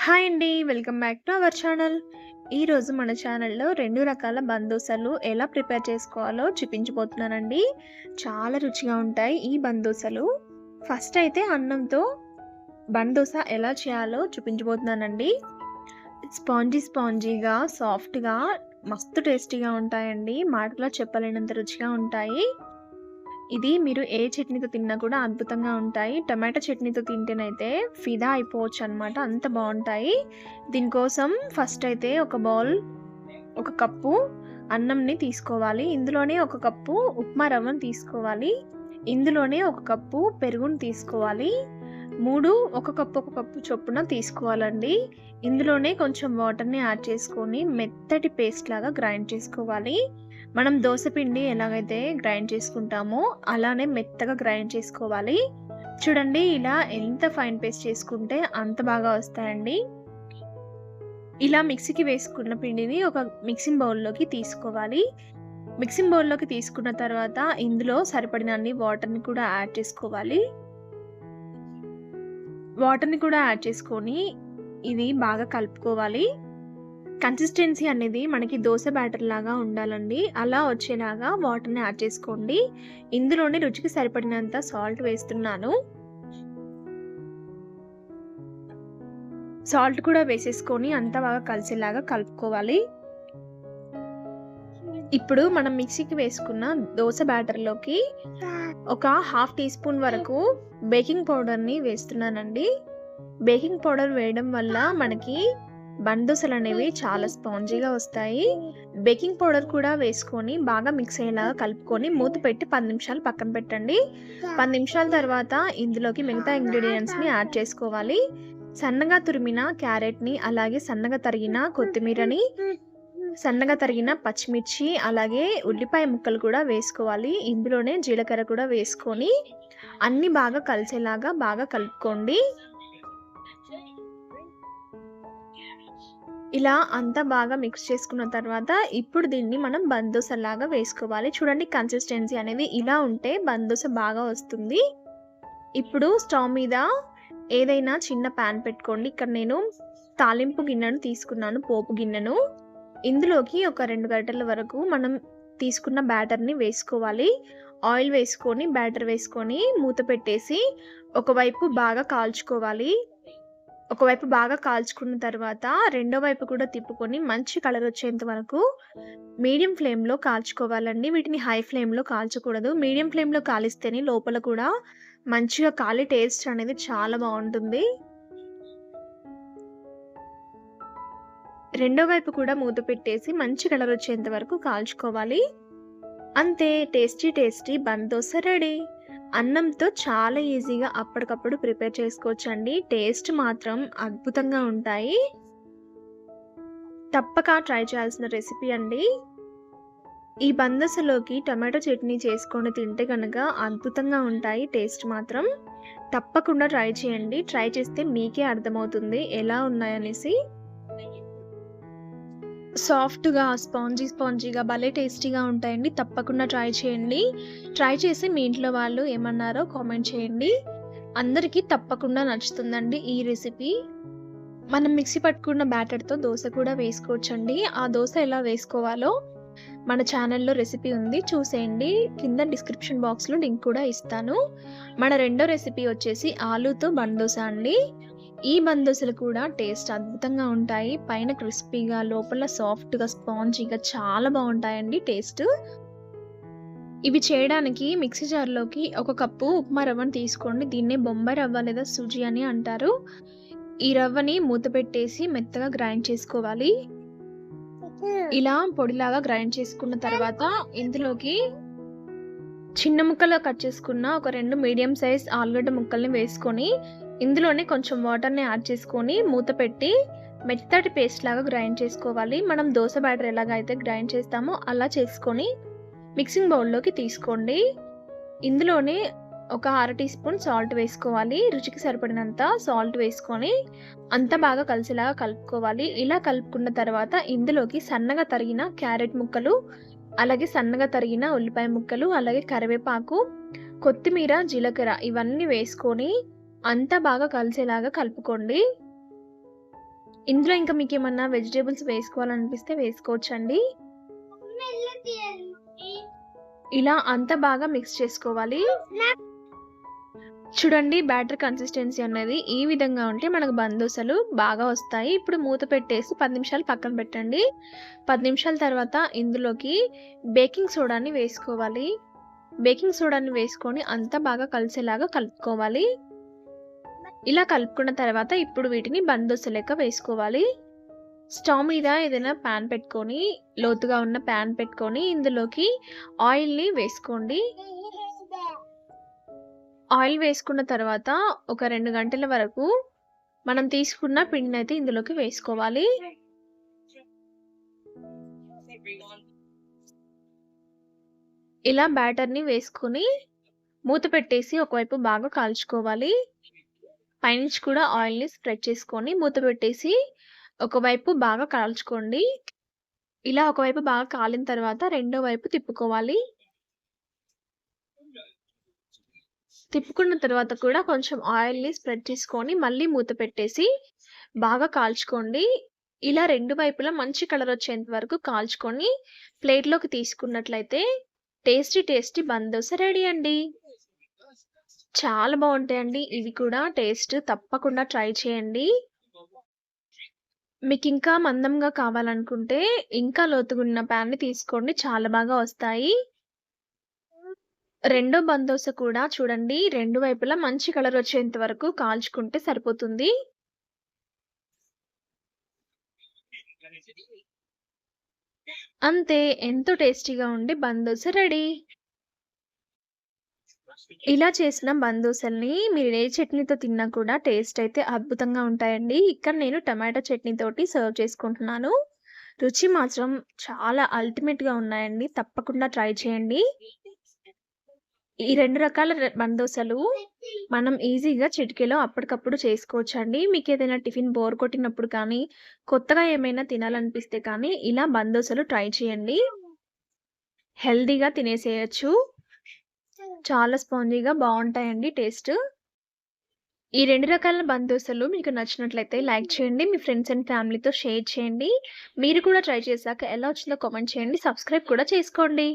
Hi అండి. Welcome back to our channel. ఈరోజు మన ఛానల్‌లో రెండు రకాల బందోసలు ఎలా ప్రిపేర్ చేసుకోవాలో చూపించబోతున్నానండి. చాలా రుచిగా ఉంటాయి ఈ బందోసలు. ఫస్ట్ అయితే అన్నంతో బందోస ఎలా చేయాలో చూపించబోతున్నానండి. స్పాంజీ స్పాంజీగా, సాఫ్ట్‌గా మస్తు టేస్టీగా ఉంటాయండి. మాటలో చెప్పలేనంత రుచిగా ఉంటాయి. ఇది మీరు ఏ చట్నీతో తిన్నా కూడా అద్భుతంగా ఉంటాయి. టమాటా చట్నీతో తింటేనైతే ఫిదా అయిపోవచ్చు అనమాట అంత బాగుంటాయి దీనికోసం ఫస్ట్ అయితే ఒక బౌల్ ఒక కప్పు అన్నంని తీసుకోవాలి. ఇందులోనే ఒక కప్పు ఉప్మా రవ్వను తీసుకోవాలి. ఇందులోనే ఒక కప్పు పెరుగును తీసుకోవాలి. మూడు ఒక కప్పు, ఒక కప్పు చొప్పున తీసుకోవాలండి. ఇందులోనే కొంచెం వాటర్‌ని యాడ్ చేసుకొని మెత్తటి పేస్ట్ లాగా గ్రైండ్ చేసుకోవాలి. మనం దోస పిండి ఎలాగైతే గ్రైండ్ చేసుకుంటామో అలానే మెత్తగా గ్రైండ్ చేసుకోవాలి. చూడండి ఇలా ఎంత ఫైన్ పేస్ట్ చేసుకుంటే అంత బాగా వస్తాయండి. ఇలా మిక్సీకి వేసుకున్న పిండిని ఒక మిక్సింగ్ బౌల్‌లోకి తీసుకోవాలి. మిక్సింగ్ బౌల్‌లోకి తీసుకున్న తర్వాత ఇందులో సరిపడినన్ని వాటర్‌ని కూడా యాడ్ చేసుకోవాలి. వాటర్‌ని కూడా యాడ్ చేసుకొని ఇది బాగా కలుపుకోవాలి. కన్సిస్టెన్సీ అనేది మనకి దోశ బ్యాటర్ లాగా ఉండాలండి. అలా వచ్చేలాగా వాటర్‌ని యాడ్ చేసుకోండి. ఇందులోనే రుచికి సరిపడినంత సాల్ట్ వేస్తున్నాను. సాల్ట్ కూడా వేసేసుకొని అంతా బాగా కలిసేలాగా కలుపుకోవాలి. ఇప్పుడు మనం మిక్సీకి వేసుకున్న దోశ బ్యాటర్‌లోకి ఒక హాఫ్ టీ స్పూన్ వరకు బేకింగ్ పౌడర్‌ని వేస్తున్నానండి. బేకింగ్ పౌడర్ వేయడం వల్ల మనకి బందోసలనేవి చాలా స్పాంజీగా వస్తాయి. బేకింగ్ పౌడర్ కూడా వేసుకొని బాగా మిక్స్ అయ్యేలాగా కలుపుకొని మూత పెట్టి పది నిమిషాలు పక్కన పెట్టండి. పది నిమిషాల తర్వాత ఇందులోకి మిగతా ఇంగ్రీడియంట్స్ని యాడ్ చేసుకోవాలి. సన్నగా తురిమిన క్యారెట్‌ని, అలాగే సన్నగా తరిగిన కొత్తిమీరని, సన్నగా తరిగిన పచ్చిమిర్చి, అలాగే ఉల్లిపాయ ముక్కలు కూడా వేసుకోవాలి. ఇందులోనే జీలకర్ర కూడా వేసుకొని అన్నీ బాగా కలిసేలాగా బాగా కలుపుకోండి. ఇలా అంతా బాగా మిక్స్ చేసుకున్న తర్వాత ఇప్పుడు దీన్ని మనం బందోసలాగా వేసుకోవాలి. చూడండి కన్సిస్టెన్సీ అనేది ఇలా ఉంటే బందోస బాగా వస్తుంది. ఇప్పుడు స్టవ్ మీద ఏదైనా చిన్న ప్యాన్ పెట్టుకోండి. ఇక్కడ నేను తాలింపు గిన్నెను తీసుకున్నాను. పోపు గిన్నెను. ఇందులోకి ఒక రెండు గంటల వరకు మనం తీసుకున్న బ్యాటర్‌ని వేసుకోవాలి. ఆయిల్ వేసుకొని బ్యాటర్ వేసుకొని మూత పెట్టేసి ఒకవైపు బాగా కాల్చుకోవాలి. ఒకవైపు బాగా కాల్చుకున్న తర్వాత రెండో వైపు కూడా తిప్పుకొని మంచి కలర్ వచ్చేంత వరకు మీడియం ఫ్లేమ్‌లో కాల్చుకోవాలండి. వీటిని హై ఫ్లేమ్‌లో కాల్చకూడదు. మీడియం ఫ్లేమ్‌లో కాలిస్తేనే లోపల కూడా మంచిగా కాలి టేస్ట్ అనేది చాలా బాగుంటుంది రెండో వైపు కూడా మూత పెట్టేసి మంచి కలర్ వచ్చేంత వరకు కాల్చుకోవాలి. అంతే టేస్టీ టేస్టీ బందోస రెడీ. అన్నంతో చాలా ఈజీగా అప్పటికప్పుడు ప్రిపేర్ చేసుకోవచ్చండి. టేస్ట్ మాత్రం అద్భుతంగా ఉంటాయి. తప్పక ట్రై చేయాల్సిన రెసిపీ అండి. ఈ బందసలోకి టమాటో చట్నీ చేసుకొని తింటే కనుక అద్భుతంగా ఉంటాయి టేస్ట్ మాత్రం. తప్పకుండా ట్రై చేయండి. ట్రై చేస్తే మీకే అర్థమవుతుంది ఎలా ఉన్నాయనేసి. సాఫ్ట్‌గా, స్పాంజీ స్పాంజీగా భలే టేస్టీగా ఉంటాయండి. తప్పకుండా ట్రై చేయండి. ట్రై చేసి మీ ఇంట్లో వాళ్ళు ఏమన్నారో కామెంట్ చేయండి. అందరికీ తప్పకుండా నచ్చుతుందండి ఈ రెసిపీ. మనం మిక్సీ పట్టుకున్న బ్యాటర్‌తో దోశ కూడా వేసుకోవచ్చండి. ఆ దోశ ఎలా వేసుకోవాలో మన ఛానల్‌లో రెసిపీ ఉంది చూసేయండి. కింద డిస్క్రిప్షన్ బాక్స్‌లో లింక్ కూడా ఇస్తాను. మన రెండో రెసిపీ వచ్చేసి ఆలూతో బందోస అండి. ఈ బందోసలు కూడా టేస్ట్ అద్భుతంగా ఉంటాయి. పైన క్రిస్పీగా, లోపల సాఫ్ట్‌గా, స్పాంజీగా చాలా బాగుంటాయండి టేస్ట్. ఇవి చేయడానికి మిక్సీ జార్‌లోకి ఒక కప్పు ఉప్మా రవ్వను తీసుకోండి. దీన్నే బొంబాయి రవ్వ లేదా సూజీ అని అంటారు. ఈ రవ్వని మూత పెట్టేసి మెత్తగా గ్రైండ్ చేసుకోవాలి. ఇలా పొడిలాగా గ్రైండ్ చేసుకున్న తర్వాత ఇందులోకి చిన్న ముక్కలు కట్ చేసుకున్న ఒక రెండు మీడియం సైజ్ ఆలుగడ్డ ముక్కల్ని వేసుకొని ఇందులోనే కొంచెం వాటర్‌ని యాడ్ చేసుకొని మూత పెట్టి మెత్తటి పేస్ట్ లాగా గ్రైండ్ చేసుకోవాలి. మనం దోశ బ్యాటర్ ఎలాగైతే గ్రైండ్ చేస్తామో అలా చేసుకొని మిక్సింగ్ బౌల్‌లోకి తీసుకోండి. ఇందులోనే ఒక అర టీ స్పూన్ సాల్ట్ వేసుకోవాలి. రుచికి సరిపడినంత సాల్ట్ వేసుకొని అంతా బాగా కలిసేలాగా కలుపుకోవాలి. ఇలా కలుపుకున్న తర్వాత ఇందులోకి సన్నగా తరిగిన క్యారెట్ ముక్కలు, అలాగే సన్నగా తరిగిన ఉల్లిపాయ ముక్కలు, అలాగే కరివేపాకు, కొత్తిమీర, జీలకర్ర ఇవన్నీ వేసుకొని అంతా బాగా కలిసేలాగా కలుపుకోండి. ఇందులో ఇంకా మీకు ఏమన్నా వెజిటేబుల్స్ వేసుకోవాలనిపిస్తే వేసుకోవచ్చండి. ఇలా అంతా బాగా మిక్స్ చేసుకోవాలి. చూడండి బ్యాటర్ కన్సిస్టెన్సీ అనేది ఈ విధంగా ఉంటే మనకు బందోసలు బాగా వస్తాయి. ఇప్పుడు మూత పెట్టేసి పది నిమిషాలు పక్కన పెట్టండి. పది నిమిషాల తర్వాత ఇందులోకి బేకింగ్ సోడాని వేసుకోవాలి. బేకింగ్ సోడాని వేసుకొని అంతా బాగా కలిసేలాగా కలుపుకోవాలి. ఇలా కలుపుకున్న తర్వాత ఇప్పుడు వీటిని బందోస లెక్క వేసుకోవాలి. స్టవ్ మీద ఏదైనా పాన్ పెట్టుకొని లోతుగా ఉన్న పాన్ పెట్టుకొని ఇందులోకి ఆయిల్‌ని వేసుకోండి. ఆయిల్ వేసుకున్న తర్వాత ఒక రెండు గంటల వరకు మనం తీసుకున్న పిండిని అయితే ఇందులోకి వేసుకోవాలి. ఇలా బ్యాటర్‌ని వేసుకొని మూత పెట్టేసి ఒకవైపు బాగా కాల్చుకోవాలి. పైనుంచి కూడా ఆయిల్‌ని స్ప్రెడ్ చేసుకొని మూత పెట్టేసి ఒకవైపు బాగా కాల్చుకోండి. ఇలా ఒకవైపు బాగా కాలిన తర్వాత రెండో వైపు తిప్పుకోవాలి. తిప్పుకున్న తర్వాత కూడా కొంచెం ఆయిల్‌ని స్ప్రెడ్ చేసుకొని మళ్ళీ మూత పెట్టేసి బాగా కాల్చుకోండి. ఇలా రెండు వైపులా మంచి కలర్ వచ్చేంత వరకు కాల్చుకొని ప్లేట్‌లోకి తీసుకున్నట్లయితే టేస్టీ టేస్టీ బందోస రెడీ అండి. చాలా బాగుంటాయండి ఇవి కూడా టేస్ట్ తప్పకుండా ట్రై చేయండి. మీకు ఇంకా మందంగా కావాలనుకుంటే ఇంకా లోతుగున్న ప్యాన్ని తీసుకోండి. చాలా బాగా వస్తాయి. రెండో బందోస కూడా చూడండి రెండు వైపులా మంచి కలర్ వచ్చేంత వరకు కాల్చుకుంటే సరిపోతుంది. అంతే ఎంతో టేస్టీగా ఉండి బందోస రెడీ. ఇలా చేసిన బందోసల్ని మీరు ఏ చట్నీతో తిన్నా కూడా టేస్ట్ అయితే అద్భుతంగా ఉంటాయండి. ఇక్కడ నేను టమాటో చట్నీ తోటి సర్వ్ చేసుకుంటున్నాను. రుచి మాత్రం చాలా అల్టిమేట్‌గా ఉన్నాయండి. తప్పకుండా ట్రై చేయండి. ఈ రెండు రకాల బందోసలు మనం ఈజీగా చిటికీలో అప్పటికప్పుడు చేసుకోవచ్చండి. ఏదైనా టిఫిన్ బోర్ కొట్టినప్పుడు కానీ, కొత్తగా ఏమైనా తినాలనిపిస్తే కానీ ఇలా బందోసలు ట్రై చేయండి. హెల్దీగా తినేసేయొచ్చు. చాలా స్పాంజీగా బాగుంటాయండి టేస్ట్. ఈ రెండు రకాల బందోసలు మీకు నచ్చినట్లయితే లైక్ చేయండి. మీ ఫ్రెండ్స్ అండ్ ఫ్యామిలీతో షేర్ చేయండి. మీరు కూడా ట్రై చేశాక ఎలా వచ్చిందో కామెంట్ చేయండి. సబ్స్క్రైబ్ కూడా చేసుకోండి.